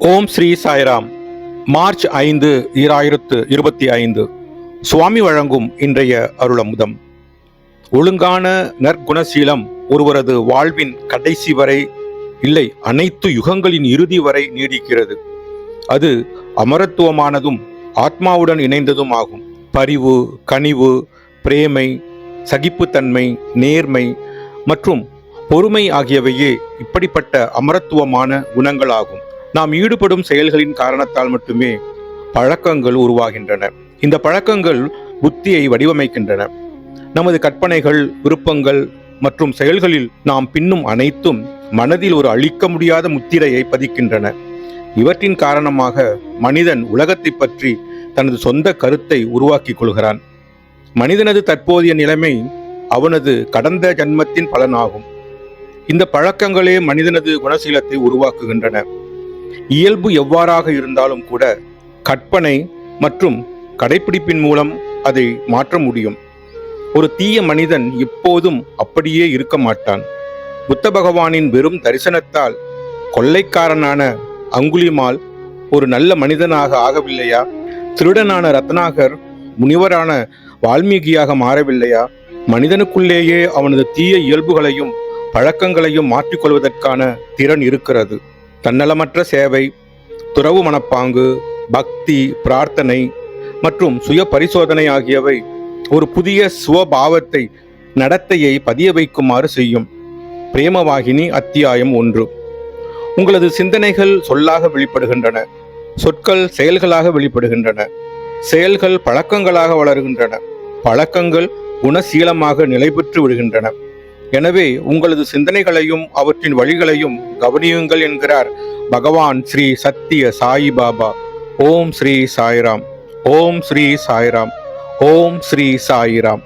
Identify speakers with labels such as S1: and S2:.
S1: ஓம் Sri Sairam. March ஐந்து ஈராயிரத்து இருபத்தி ஐந்து. சுவாமி வழங்கும் இன்றைய அருளமுதம். ஒழுங்கான நற்குணசீலம் ஒருவரது வாழ்வின் கடைசி வரை இல்லை அனைத்து யுகங்களின் இறுதி வரை நீடிக்கிறது. அது அமரத்துவமானதும் ஆத்மாவுடன் இணைந்ததும் ஆகும். பரிவு கனிவு பிரேமை சகிப்புத்தன்மை நேர்மை மற்றும் பொறுமை ஆகியவையே இப்படிப்பட்ட அமரத்துவமான குணங்களாகும். நாம் ஈடுபடும் செயல்களின் காரணத்தால் மட்டுமே பழக்கங்கள் உருவாகின்றன. இந்த பழக்கங்கள் புத்தியை வடிவமைக்கின்றன. நமது கற்பனைகள் விருப்பங்கள் மற்றும் செயல்களில் நாம் பின்னும் அனைத்தும் மனதில் ஒரு அழிக்க முடியாத முத்திரையை பதிக்கின்றன. இவற்றின் காரணமாக மனிதன் உலகத்தை பற்றி தனது சொந்த கருத்தை உருவாக்கிக் கொள்கிறான். மனிதனது தற்போதைய நிலைமை அவனது கடந்த ஜன்மத்தின் பலனாகும். இந்த பழக்கங்களே மனிதனது குணசீலத்தை உருவாக்குகின்றன. இயல்பு எவ்வாறாக இருந்தாலும் கூட கற்பனை மற்றும் கடைப்பிடிப்பின் மூலம் அதை மாற்ற முடியும். ஒரு தீய மனிதன் எப்போதும் அப்படியே இருக்க மாட்டான். புத்த பகவானின் வெறும் தரிசனத்தால் கொள்ளைக்காரனான அங்குலிமால் ஒரு நல்ல மனிதனாக ஆகவில்லையா? திருடனான ரத்னாகர் முனிவரான வால்மீகியாக மாறவில்லையா? மனிதனுக்குள்ளேயே அவனது தீய இயல்புகளையும் பழக்கங்களையும் மாற்றிக்கொள்வதற்கான திறன் இருக்கிறது. தன்னலமற்ற சேவை துறவு மனப்பாங்கு பக்தி பிரார்த்தனை மற்றும் சுய பரிசோதனை ஆகியவை ஒரு புதிய சுவபாவத்தை நடத்தையை பதிய வைக்குமாறு செய்யும். பிரேமவாகினி அத்தியாயம் ஒன்று. உங்களது சிந்தனைகள் சொல்லாக வெளிப்படுகின்றன. சொற்கள் செயல்களாக வெளிப்படுகின்றன. செயல்கள் பழக்கங்களாக வளர்கின்றன. பழக்கங்கள் குணசீலமாக நிலை பெற்று விடுகின்றன. எனவே உங்களது சிந்தனைகளையும் அவற்றின் வழிகளையும் கவனியுங்கள் என்கிறார் பகவான் ஸ்ரீ சத்திய சாயி பாபா. ஓம் ஸ்ரீ சாய்ராம். ஓம் ஸ்ரீ சாய்ராம். ஓம் ஸ்ரீ சாய்ராம்.